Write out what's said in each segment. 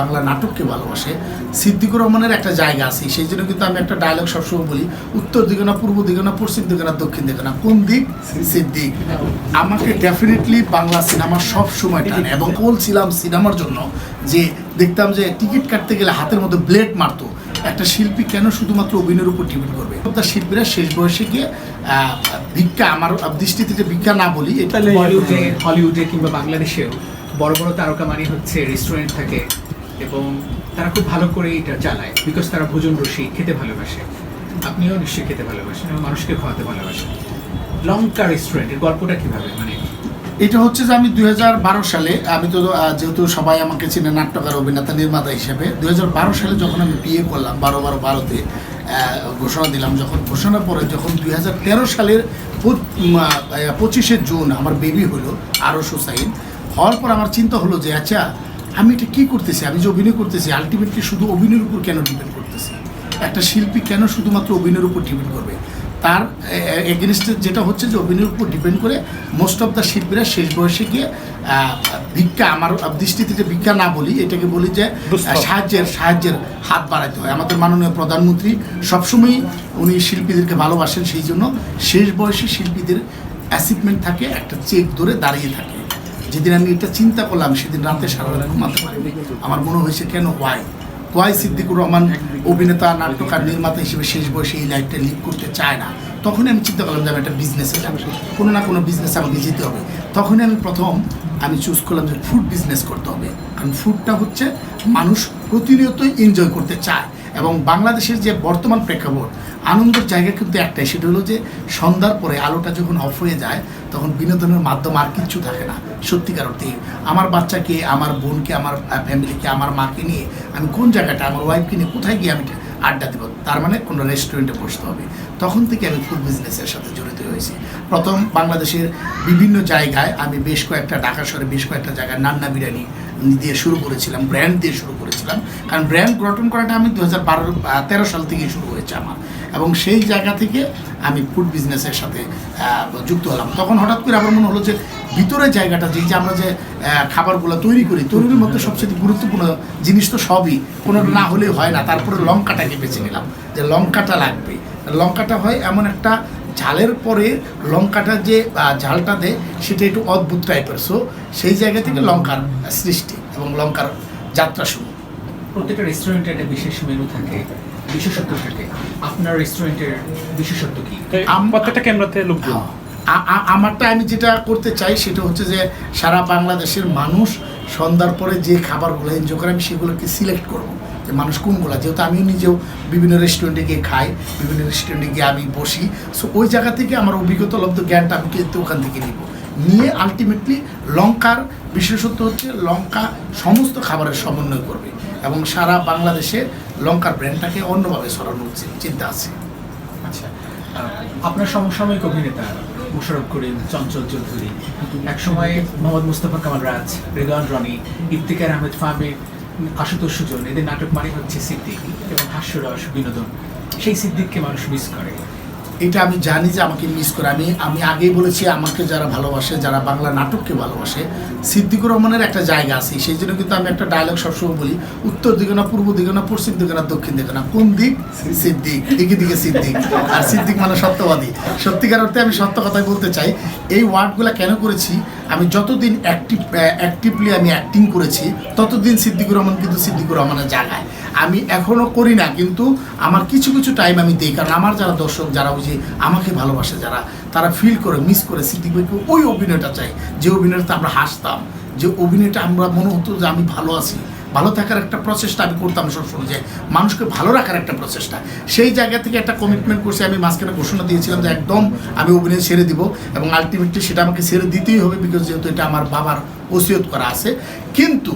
বাংলা নাটককে ভালোবাসে। সিদ্দিকুর রহমানের একটা জায়গা আছে সেই জন্য কিন্তু আমি একটা ডায়লগ সবসময় বলি উত্তর দিকে না পূর্ব দিকে না পশ্চিম দিকে না দক্ষিণ দিকে না কোন দিক? সিদ্দিক। আমাকে ডেফিনেটলি বাংলা সিনেমা সব সময় টানে এবং বলছিলাম সিনেমার জন্য যে দেখতাম যে টিকিট কাটতে গেলে হাতের মধ্যে ব্লেড মারতো। একটা শিল্পী কেন শুধুমাত্র অভিনয়ের উপর ডিপেন্ড করবে? তার শিল্পীরা শেষ বয়সে গিয়ে ভিক্ষা আমার দৃষ্টিতে যে ভিক্ষা না বলি এটা হলিউডে কিংবা বাংলাদেশেও বড় বড় তারকা মানে হচ্ছে রেস্টুরেন্ট থাকে। এবং তারা খুব ভালো করে এটা চালায় বিকজ তারা ভোজন রসিক খেতে ভালোবাসে। আপনিও নিশ্চয়ই খেতে ভালোবাসেন এবং মানুষকে খাওয়াতে ভালোবাসেন। লঙ্কা রেস্টুরেন্টের গল্পটা কীভাবে? মানে এটা হচ্ছে যে আমি দুই হাজার বারো সালে, আমি তো যেহেতু সবাই আমাকে চিনে নাট্যকার অভিনেতা, নির্মাতা হিসেবে, দুই সালে যখন আমি বিয়ে করলাম, বারো বারো বারোতে ঘোষণা দিলাম, যখন ঘোষণা পরে যখন দুই হাজার তেরো সালের পঁচিশে জুন আমার বেবি হলো, আরও সুসাইন হওয়ার পর আমার চিন্তা হলো যে আচ্ছা আমি এটা কী করতেছি? আমি যে অভিনয় করতেছি আলটিমেটলি শুধু অভিনয়ের উপর কেন ডিপেন্ড করতেছি? একটা শিল্পী কেন শুধুমাত্র অভিনয়ের উপর ডিপেন্ড করবে? তার এগেনস্টে যেটা হচ্ছে যে অভিনয়ের উপর ডিপেন্ড করে মোস্ট অফ দ্য শিল্পীরা শেষ বয়সে গিয়ে ভিক্ষা আমার দৃষ্টিতে যে ভিক্ষা না বলি এটাকে বলি যে সাহায্যের সাহায্যের হাত বাড়াতে হয়। আমাদের মাননীয় প্রধানমন্ত্রী সবসময়ই উনি শিল্পীদেরকে ভালোবাসেন সেই জন্য শেষ বয়সে শিল্পীদের অ্যাচিভমেন্ট থাকে একটা চেক ধরে দাঁড়িয়ে থাকে। যেদিন আমি এটা চিন্তা করলাম, সেদিন রাতে সারা রাত ঘুমাতে পারিনি। আমার মনে হয়েছে, কেন ওয়াই ওয়াই সিদ্দিকুর রহমান অভিনেতা, নাট্যকার, নির্মাতা হিসেবে শেষ বয়সে এই লাইফটা লিড করতে চায় না? তখনই আমি চিন্তা করলাম যে আমি একটা বিজনেসে যাব। কোনো না কোনো বিজনেস আমাকে যেতে হবে। তখনই আমি প্রথম আমি চুজ করলাম যে ফুড বিজনেস করতে হবে। কারণ ফুডটা হচ্ছে মানুষ প্রতিনিয়তই এনজয় করতে চায়। এবং বাংলাদেশের যে বর্তমান প্রেক্ষাপট, আনন্দের জায়গা কিন্তু একটাই, সেটা হলো যে সন্ধ্যার পরে আলোটা যখন অফ হয়ে যায়, তখন বিনোদনের মাধ্যম আর কিচ্ছু থাকে না। সত্যিকার অর্থে, আমার বাচ্চাকে, আমার বোনকে, আমার ফ্যামিলিকে আমার মাকে নিয়ে আমি কোন জায়গাটা, আমার ওয়াইফকে নিয়ে কোথায় গিয়ে আমি আড্ডা দেবো? তার মানে কোনো রেস্টুরেন্টে বসতে হবে। তখন থেকে আমি ফুড বিজনেসের সাথে জড়িত হয়েছি। প্রথম বাংলাদেশের বিভিন্ন জায়গায় আমি বেশ কয়েকটা, ঢাকা শহরে বেশ কয়েকটা জায়গায় নান্না বিরিয়ানি দিয়ে শুরু করেছিলাম ব্র্যান্ড দিয়ে শুরু করেছিলাম। কারণ ব্র্যান্ড গঠন করাটা আমি দু হাজার বারো তেরো সাল থেকে শুরু হয়েছে আমার। এবং সেই জায়গা থেকে আমি ফুড বিজনেসের সাথে যুক্ত হলাম। তখন হঠাৎ করে আমার মনে হলো যে ভিতরের জায়গাটা যে যে আমরা যে খাবারগুলো তৈরি করি, তৈরির মধ্যে সবচেয়ে গুরুত্বপূর্ণ জিনিস তো সবই। কোনো না হলেই হয় না। তারপরে লঙ্কাটাকে বেছে নিলাম, যে লঙ্কাটা লাগবে। লঙ্কাটা হয় এমন একটা ঝালের পরে লঙ্কাটা যে ঝালটা দেয় সেটা একটু অদ্ভুত টাইপের সো সেই জায়গা থেকে লঙ্কার সৃষ্টি এবং লঙ্কার যাত্রা শুরু। প্রত্যেকটা রেস্টুরেন্টে একটা বিশেষ মেনু থাকে বিশেষত্ব থাকে। আপনার রেস্টুরেন্টের বিশেষত্ব কি? আম- প্রত্যেকটা ক্যামেরাতে লোকজন হ্যাঁ। আমারটা আমি যেটা করতে চাই সেটা হচ্ছে যে সারা বাংলাদেশের মানুষ সন্ধ্যার পরে যে খাবারগুলো এনজয় করে আমি সেগুলোকে সিলেক্ট করব। যে মানুষ কোনগুলা? যেহেতু আমিও নিজেও বিভিন্ন রেস্টুরেন্টে গিয়ে খাই, বিভিন্ন রেস্টুরেন্টে গিয়ে আমি বসি। সো ওই জায়গা থেকে আমার অভিজ্ঞতা লব্ধ জ্ঞানটা আমি কিন্তু ওখান থেকে নিব। নিয়ে আলটিমেটলি লঙ্কার বিশেষত্ব হচ্ছে লঙ্কা সমস্ত খাবারের সমন্বয় করবে এবং সারা বাংলাদেশে লঙ্কার ব্র্যান্ডটাকে অন্যভাবে সরানোর চি- চিন্তা আছে। আচ্ছা আপনার সমসাময়িক অভিনেতা মোশারফ করিম, চঞ্চল চৌধুরী, একসময় মোহাম্মদ মুস্তফা কামাল রাজ, রেদওয়ান রনি, ইফতিকার আহমেদ ফাহমি আশুতোষ সুজন এদের নাটক মানে হচ্ছে সিদ্দিক এবং হাস্যরস বিনোদন। সেই সিদ্দিককে মানুষ মিস করে। এটা আমি জানি যে আমাকে মিস করে। আমি আমি আগেই বলেছি আমাকে যারা ভালোবাসে যারা বাংলা নাটককে ভালোবাসে সিদ্দিকুর রহমানের একটা জায়গা আছে। সেই জন্য কিন্তু আমি একটা ডায়লগ সবসময় বলি উত্তর দিকে না পূর্ব দিকে না পশ্চিম দিকে না দক্ষিণ দিকে না কোন দিক? সিদ্দিক। দিকে দিকে সিদ্দিক। আর সিদ্দিক মানে সত্যবাদী। সত্যিকার অর্থে আমি সত্য কথাই বলতে চাই এই ওয়ার্ডগুলো কেন করেছি? আমি যতদিন অ্যাক্টিভ অ্যাক্টিভলি আমি অ্যাক্টিং করেছি, ততদিন সিদ্দিকুর রহমান কিন্তু সিদ্দিকুর রহমানের জায়গায়। আমি এখনও করি না, কিন্তু আমার কিছু কিছু টাইম আমি দিই, কারণ আমার যারা দর্শক, যারা যে আমাকে ভালোবাসে, যারা, তারা ফিল করে মিস করে সিদ্দিকুরকে ওই অভিনয়টা চাই। যে অভিনয়টা আমরা হাসতাম, যে অভিনয়টা আমরা মনে হতো যে আমি ভালো আছি ভালো থাকার একটা প্রচেষ্টা আমি করতাম সবসময়, যে মানুষকে ভালো রাখার একটা প্রচেষ্টা। সেই জায়গা থেকে একটা কমিটমেন্ট করছি, আমি মাঝখানে ঘোষণা দিয়েছিলাম যে একদম আমি অভিনয় ছেড়ে দিব এবং আলটিমেটলি সেটা আমাকে ছেড়ে দিতেই হবে বিকজ যেহেতু এটা আমার বাবার ওসিয়ত করা আছে। কিন্তু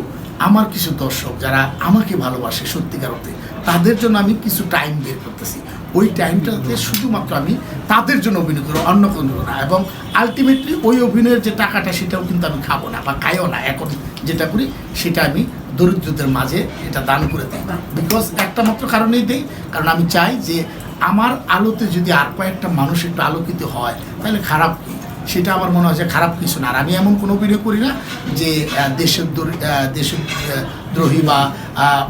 আমার কিছু দর্শক যারা আমাকে ভালোবাসে সত্যিকার অর্থে, তাদের জন্য আমি কিছু টাইম বের করতেছি। ওই টাইমটাতে শুধুমাত্র আমি তাদের জন্য অভিনয় করব, অন্য কোনো না। এবং আলটিমেটলি ওই অভিনয়ের যে টাকাটা, সেটাও কিন্তু আমি খাব না বা খাইও না। এখন যেটা করি, সেটা আমি দরিদ্রদের মাঝে এটা দান করে দিই। বিকজ একটা মাত্র কারণেই দেই কারণ আমি চাই যে আমার আলোতে যদি আর কয়েকটা মানুষ একটু আলোকিত হয় তাহলে খারাপ কি? সেটা আমার মনে হয় যে খারাপ কিছু না। আর আমি এমন কোনো অভিনয় করি না যে দেশের দরি- দেশের দ্রোহী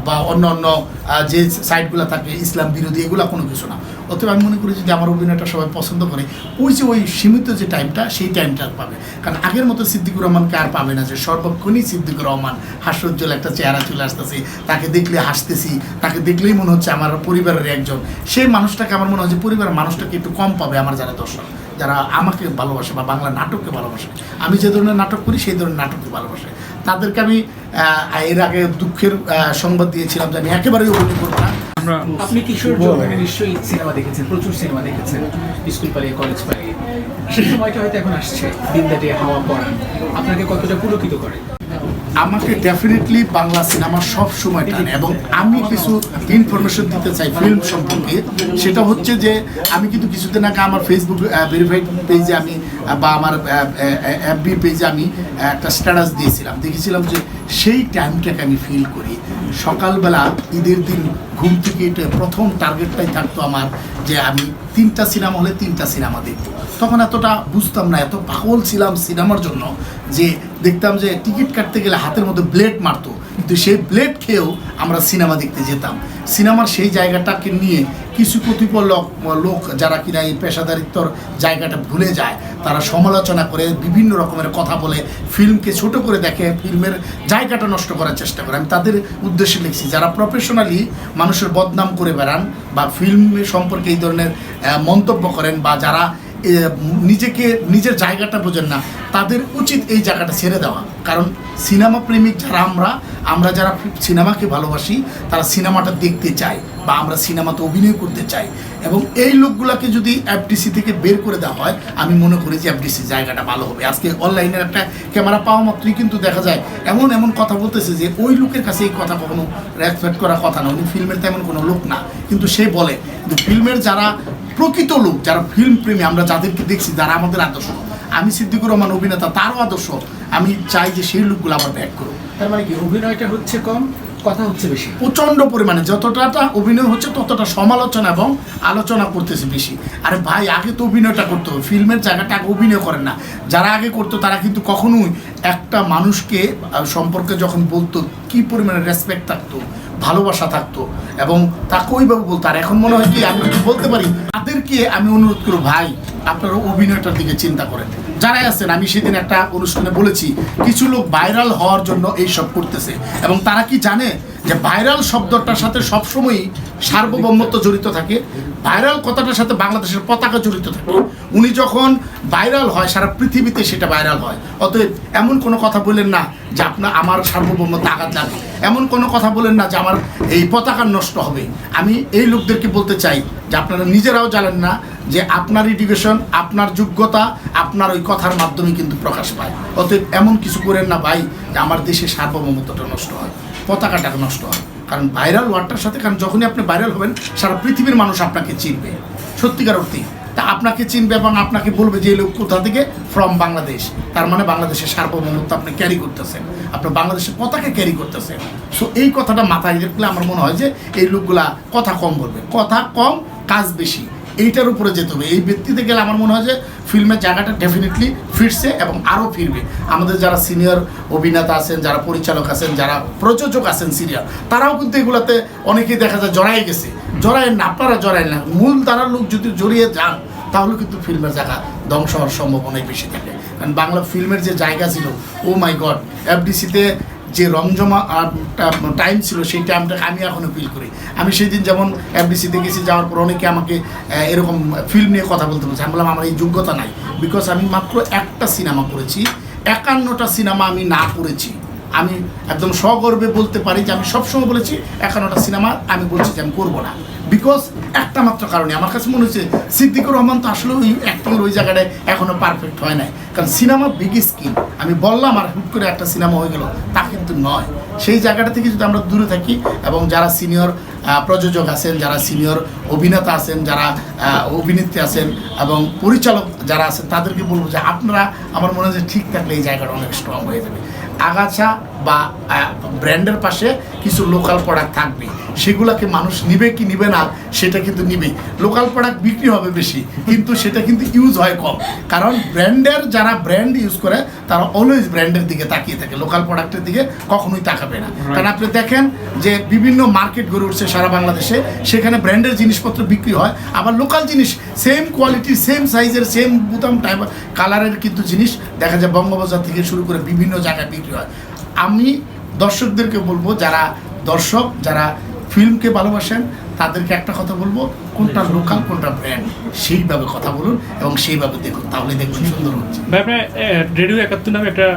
বা অন্য অন্য যে সাইটগুলো থাকে ইসলাম বিরোধী এগুলো কোনো কিছু না। অতএব আমি মনে করি যদি আমার অভিনয়টা সবাই পছন্দ করে, ওই যে ওই সীমিত যে টাইমটা সেই টাইমটা পাবে। কারণ আগের মতো সিদ্দিকুর রহমানকে আর পাবে না যে সর্বক্ষণই সিদ্দিকুর রহমান হাস্যোজ্জ্বল একটা চেহারা চলে আসতেছে, তাকে দেখলে হাসতেছি, তাকে দেখলেই মনে হচ্ছে আমার পরিবারের একজন। সেই মানুষটাকে আমার মনে হয় যে পরিবারের মানুষটাকে একটু কম পাবে আমার যারা দর্শক, যারা আমাকে ভালোবাসে বা বাংলা নাটককে ভালোবাসে। আমি যে ধরনের নাটক করি, সেই ধরনের নাটককে ভালোবাসে। তাদেরকে আমি এর আগে দুঃখের সংবাদ দিয়েছিলাম যে আমি একেবারেই অভিনয় করব না। আমরা আপনি কিশোর যৌবনে নিশ্চয়ই সিনেমা দেখেছেন প্রচুর সিনেমা দেখেছেন স্কুল পালিয়ে কলেজ পালিয়ে। সেই সময়টা হয়তো এখন আসছে দিন দাটে হাওয়া পড়ান। আপনাকে কতটা পুলকিত করে? আমাকে ডেফিনেটলি বাংলা সিনেমা সব সময় টানে এবং আমি কিছু ইনফরমেশন দিতে চাই ফিল্ম সম্পর্কে। সেটা হচ্ছে যে আমি কিন্তু কিছুদিন আগে আমার ফেসবুক ভেরিফাইড পেজে আমি বা আমার এফবি পেজে আমি একটা স্ট্যাটাস দিয়েছিলাম। দেখেছিলাম যে সেই টাইমটাকে আমি ফিল করি। সকালবেলা ঈদের দিন ঘুম থেকে উঠে প্রথম টার্গেটটাই থাকতো আমার যে আমি তিনটা সিনেমা হলে তিনটা সিনেমা দেখব। তখন এতটা বুঝতাম না, এত পাগল ছিলাম সিনেমার জন্য যে দেখতাম যে টিকিট কাটতে গেলে হাতের মধ্যে ব্লেড মারতো, কিন্তু সেই ব্লেড খেয়েও আমরা সিনেমা দেখতে যেতাম। সিনেমার সেই জায়গাটাকে নিয়ে কিছু কতিপয় লোক লোক যারা কিনা এই পেশাদারিত্বর জায়গাটা ভুলে যায় তারা সমালোচনা করে, বিভিন্ন রকমের কথা বলে, ফিল্মকে ছোট করে দেখে, ফিল্মের জায়গাটা নষ্ট করার চেষ্টা করে। আমি তাদের উদ্দেশ্যে লিখছি, যারা প্রফেশনালি মানুষের বদনাম করে বেড়ান বা ফিল্ম সম্পর্কে এই ধরনের মন্তব্য করেন বা যারা নিজেকে, নিজের জায়গাটা বোঝেন না, তাদের উচিত এই জায়গাটা ছেড়ে দেওয়া। কারণ সিনেমা প্রেমিক যারা আমরা আমরা যারা সিনেমাকে ভালোবাসি, তারা সিনেমাটা দেখতে চাই বা আমরা সিনেমাতে অভিনয় করতে চাই। এবং এই লোকগুলোকে যদি এফডিসি থেকে বের করে দেওয়া হয়, আমি মনে করি যে এফডিসি জায়গাটা ভালো হবে। আজকে অনলাইনের একটা ক্যামেরা পাওয়া মাত্রই কিন্তু দেখা যায়, এমন এমন কথা বলতেছে যে ওই লোকের কাছে এই কথা কখনো রেসপেক্ট করার কথা না। উনি ফিল্মের তেমন কোনো লোক না। কিন্তু সে বলে, কিন্তু ফিল্মের যারা প্রকৃত লোক, যারা ফিল্ম প্রেমী, আমরা যাদেরকে দেখছি যারা আমাদের আদর্শ। আমি সিদ্দিকুর রহমান অভিনেতা, তারও আদর্শ। আমি চাই যে সেই লোকগুলো আবার ব্যাক করুক। তার মানে কি, অভিনয়টা হচ্ছে কম? কথা হচ্ছে বেশি। প্রচণ্ড পরিমাণে যতটা অভিনয় হচ্ছে ততটা সমালোচনা এবং আলোচনা করতেছে বেশি। আরে ভাই, আগে তো অভিনয়টা করতে হবে। ফিল্মের জায়গাটা আগে অভিনয় করেন না। যারা আগে করতো তারা কিন্তু কখনোই একটা মানুষকে সম্পর্কে যখন বলতো, কি পরিমাণে রেসপেক্ট থাকতো? ভালোবাসা থাকতো। এবং তাকে ওইভাবে বলতো। আর এখন মনে হয় কি, আমি কিছু বলতে পারি, তাদেরকে আমি অনুরোধ করব, ভাই, আপনারা অভিনয়টার দিকে চিন্তা করেন। যারাই আছেন, আমি সেদিন একটা অনুষ্ঠানে বলেছি, কিছু লোক ভাইরাল হওয়ার জন্য এইসব করতেছে। এবং তারা কি জানে? যে ভাইরাল শব্দটার সাথে সবসময়ই সার্বভৌমত্ব জড়িত থাকে ভাইরাল কথাটার সাথে বাংলাদেশের পতাকা জড়িত থাকে। উনি যখন ভাইরাল হয়, সারা পৃথিবীতে সেটা ভাইরাল হয়। অতএব এমন কোনো কথা বলেন না যে আপনার আমার সার্বভৌমত্ব আঘাত লাগে এমন কোনো কথা বলেন না যে আমার এই পতাকা নষ্ট হবে। আমি এই লোকদেরকে বলতে চাই যে আপনারা নিজেরাও জানেন না যে আপনার এডুকেশন আপনার যোগ্যতা, আপনার ওই কথার মাধ্যমে কিন্তু প্রকাশ পায়। অতএব এমন কিছু করেন না ভাই যে আমার দেশে সার্বভৌমত্বটা নষ্ট হয়। পতাকাটা নষ্ট হয়। কারণ ভাইরাল ওয়ার্ডটার সাথে, কারণ যখনই আপনি ভাইরাল হবেন, সারা পৃথিবীর মানুষ আপনাকে চিনবে। সত্যিকার অর্থে। তা আপনাকে চিনবে এবং আপনাকে বলবে যে লোক কোথা থেকে? ফ্রম বাংলাদেশ। তার মানে বাংলাদেশের সার্বভৌমত্ব আপনি ক্যারি করতেছেন। আপনার বাংলাদেশের পতাকা ক্যারি করতেছেন। সো এই কথাটা মাথায় রাখলে আমার মনে হয় যে, এই লোকগুলা কথা কম বলবে। কথা কম, কাজ বেশি। এইটার উপরে যেতে হবে। এই ব্যক্তিতে গেলে আমার মনে হয় যে ফিল্মের জায়গাটা ডেফিনেটলি ফিরছে এবং আরও ফিরবে। আমাদের যারা সিনিয়র অভিনেতা আছেন, যারা পরিচালক আছেন, যারা প্রযোজক আছেন সিনিয়র তারাও কিন্তু এগুলাতে অনেকেই দেখা যায় জড়াই গেছে। জড়াই না, আপনারা জড়াই না। মূল তারা লোক যদি জড়িয়ে যান, তাহলে কিন্তু ফিল্মের জায়গা ধ্বংস হওয়ার সম্ভাবনাই বেশি থাকে। কারণ বাংলা ফিল্মের যে জায়গা ছিল ও মাই গড এফডিসিতে যে রংজমা টাইম ছিল, সেই টাইমটাকে আমি এখনও ফিল করি। আমি সেই দিন যেমন এফডিসিতে গেছি, যাওয়ার পর অনেকে আমাকে এরকম ফিল্ম নিয়ে কথা বলতে বলছে। আমি বললাম, আমার এই যোগ্যতা নাই। বিকজ আমি মাত্র একটা সিনেমা করেছি, একান্নটা সিনেমা আমি না করেছি। আমি একদম সগর্বে বলতে পারি যে আমি সবসময় বলেছি একান্নটা সিনেমা, আমি বলছি যে আমি করব না। বিকজ একটা মাত্র কারণে, আমার কাছে মনে হচ্ছে সিদ্দিকুর রহমান তো আসলে ওই অ্যাক্টিংয়ের ওই জায়গাটায় এখনও পারফেক্ট হয় নাই। কারণ সিনেমা বিগ স্কিন আমি বললাম আর হুট করে একটা সিনেমা হয়ে গেল, তা কিন্তু নয়। সেই জায়গাটা থেকে যদি আমরা দূরে থাকি এবং যারা সিনিয়র প্রযোজক আছেন, যারা সিনিয়র অভিনেতা আছেন, যারা অভিনেত্রী আছেন এবং পরিচালক যারা আছেন, তাদেরকে বলব যে আপনারা, আমার মনে হয় যে ঠিক থাকলে এই জায়গাটা অনেক স্ট্রং হয়ে যাবে। আগাছা বা ব্র্যান্ডের পাশে কিছু লোকাল প্রোডাক্ট থাকবে। সেগুলোকে মানুষ নিবে কি নিবে না সেটা কিন্তু নিবে। লোকাল প্রোডাক্ট বিক্রি হবে বেশি কিন্তু সেটা কিন্তু ইউজ হয় কম। কারণ ব্র্যান্ডের যারা ব্র্যান্ড ইউজ করে তারা অলওয়েজ ব্র্যান্ডের দিকে তাকিয়ে থাকে। লোকাল প্রোডাক্টের দিকে কখনোই তাকাবে না। কারণ আপনি দেখেন যে বিভিন্ন মার্কেট গড়ে উঠছে সারা বাংলাদেশে সেখানে ব্র্যান্ডের জিনিসপত্র বিক্রি হয়। আবার লোকাল জিনিস সেম কোয়ালিটি সেম সাইজের সেম বুতাম টাইপ কালারের কিন্তু জিনিস দেখা যায় বঙ্গবাজার থেকে শুরু করে বিভিন্ন জায়গায় বিক্রি হয়। আমি দর্শকদেরকে বলব যারা দর্শক যারা ফিল্মকে ভালোবাসেন তাদেরকে একটা কথা বলব কোনটা লোকাল কোনটা ব্র্যান্ড সেইভাবে কথা বলুন এবং সেইভাবে দেখুন তাহলে দেখবেন সুন্দর হচ্ছে। আপনার রেডিও একাত্তর নামে একটা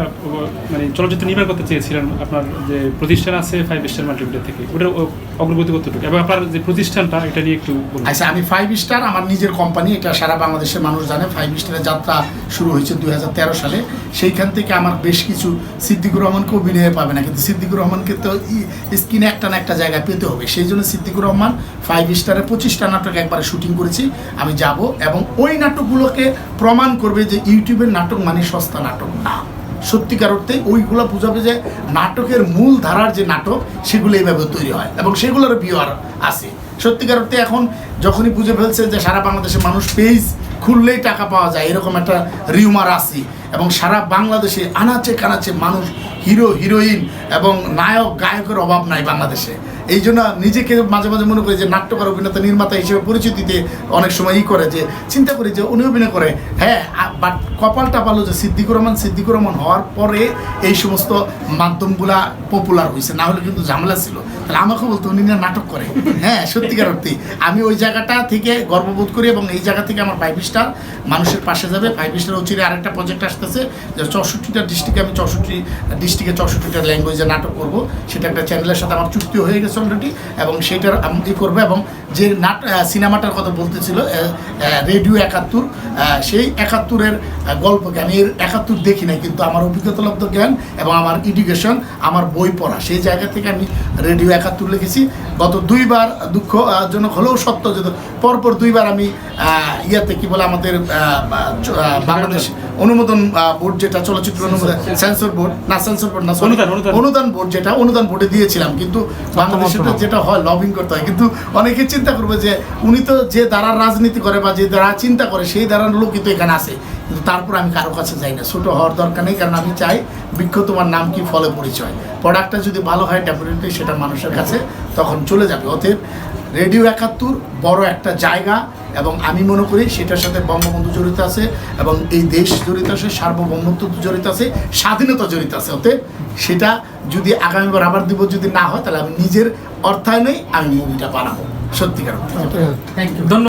মানে চলচ্চিত্র নির্মাণ করতে চেয়েছিলেন আপনার যে প্রতিষ্ঠান আছে ফাইভ স্টার মাল্টিমিডিয়া থেকে ওটার অগ্রগতি কতটুকু? এবং আপনার যে প্রতিষ্ঠানটা এটা নিয়ে একটু আচ্ছা আমি ফাইভ স্টার আমার নিজের কোম্পানি এটা সারা বাংলাদেশের মানুষ জানে ফাইভ স্টারের যাত্রা শুরু হয়েছে দুই হাজার তেরো সালে। সেইখান থেকে আমার বেশ কিছু সিদ্দিকুর রহমানকে অভিনয়ে পাবে না কিন্তু সিদ্দিকুর রহমানকে তো স্ক্রিনে একটা না একটা জায়গায় পেতে হবে। সেই জন্য সিদ্দিকুর রহমান ফাইভ স্টারের পঁচিশটা নাটক একবারে শুটিং করেছি, আমি যাব এবং ওই নাটকগুলোকে প্রমাণ করবে যে ইউটিউবের নাটক মানে সস্তা নাটক না। সত্যিকার অর্থে ওইগুলো বোঝাবে যে নাটকের মূল ধারার যে নাটক, সেগুলো এইভাবে তৈরি হয় এবং সেগুলোর বিহার আছে। সত্যিকার অর্থে এখন যখনই বুঝে ফেলছে যে সারা বাংলাদেশের মানুষ পেজ খুললেই টাকা পাওয়া যায়, এরকম একটা রিউমার আছে এবং সারা বাংলাদেশে আনাচে কানাচে মানুষ হিরো হিরোইন এবং নায়ক, গায়কের অভাব নাই বাংলাদেশে। এই জন্য নিজেকে মাঝে মাঝে মনে করি যে নাট্যকার অভিনেতা, নির্মাতা হিসেবে পরিচিতিতে অনেক সময় ই করে যে, চিন্তা করি যে উনি অভিনয় করে। হ্যাঁ বাট কপালটা পালো যে সিদ্দিকুর রহমান সিদ্দিকুর রহমান হওয়ার পরে এই সমস্ত মাধ্যমগুলা পপুলার হয়েছে না হলে কিন্তু ঝামেলা ছিল। তাহলে আমাকে বলতো উনি না নাটক করে। হ্যাঁ সত্যিকার অর্থে। আমি ওই জায়গাটা থেকে গর্ববোধ করি এবং এই জায়গা থেকে আমার ফাইভ স্টার মানুষের পাশে যাবে। ফাইভ স্টার হচ্ছে আরেকটা প্রজেক্ট আসতেছে যে চৌষট্টিটা ডিস্ট্রিক্টে আমি চৌষট্টি ডিস্ট্রিক্টে চৌষট্টিটা ল্যাঙ্গুয়েজে নাটক করব। সেটা একটা চ্যানেলের সাথে আমার চুক্তি হয়ে গেছে। অলরেডি এবং সেটার ই করব এবং যে নাট সিনেমাটার কথা বলতেছিল রেডিও একাত্তর সেই একাত্তরের গল্পকে আমি এর একাত্তর দেখি নাই, কিন্তু আমার অভিজ্ঞতালব্ধ জ্ঞান এবং আমার এডুকেশন আমার বই পড়া, সেই জায়গা থেকে আমি রেডিও একাত্তর লিখেছি। গত দুইবার দুঃখজনক হলেও সত্য যে পরপর দুইবার আমি ইয়াতে কি বলে আমাদের বাংলাদেশ অনুমোদন বোর্ড যেটা চলচ্চিত্র অনুমোদন সেন্সর বোর্ড না সেন্সর বোর্ড না অনুদান, বোর্ড যেটা অনুদান বোর্ডে দিয়েছিলাম কিন্তু বাংলাদেশে যেটা হয় লবিং করতে হয়। কিন্তু অনেকে চিন্তা করবে যে উনি তো যে দ্বারা রাজনীতি করে বা যে দ্বারা চিন্তা করে সেই দ্বারার লোক কিন্তু এখানে আসে কিন্তু তারপর আমি কারও কাছে যাই না। ছোটো হওয়ার দরকার নেই কারণ আমি চাই বৃক্ষ তোমার নাম কি ফলে পরিচয়। প্রোডাক্টটা যদি ভালো হয় ডেফিনেটলি সেটা মানুষের কাছে তখন চলে যাবে। অতএব রেডিও একাত্তর বড় একটা জায়গা এবং আমি মনে করি সেটার সাথে বঙ্গবন্ধু জড়িত আছে এবং এই দেশ জড়িত আছে সার্বভৌমত্ব জড়িত আছে স্বাধীনতা জড়িত আছে। অতএব সেটা যদি আগামীবার আবার দিব যদি না হয় তাহলে আমি নিজের অর্থায়নেই আমি মুভিটা বানাবো। সত্যিকার অর্থে। থ্যাংক ইউ ধন্যবাদ।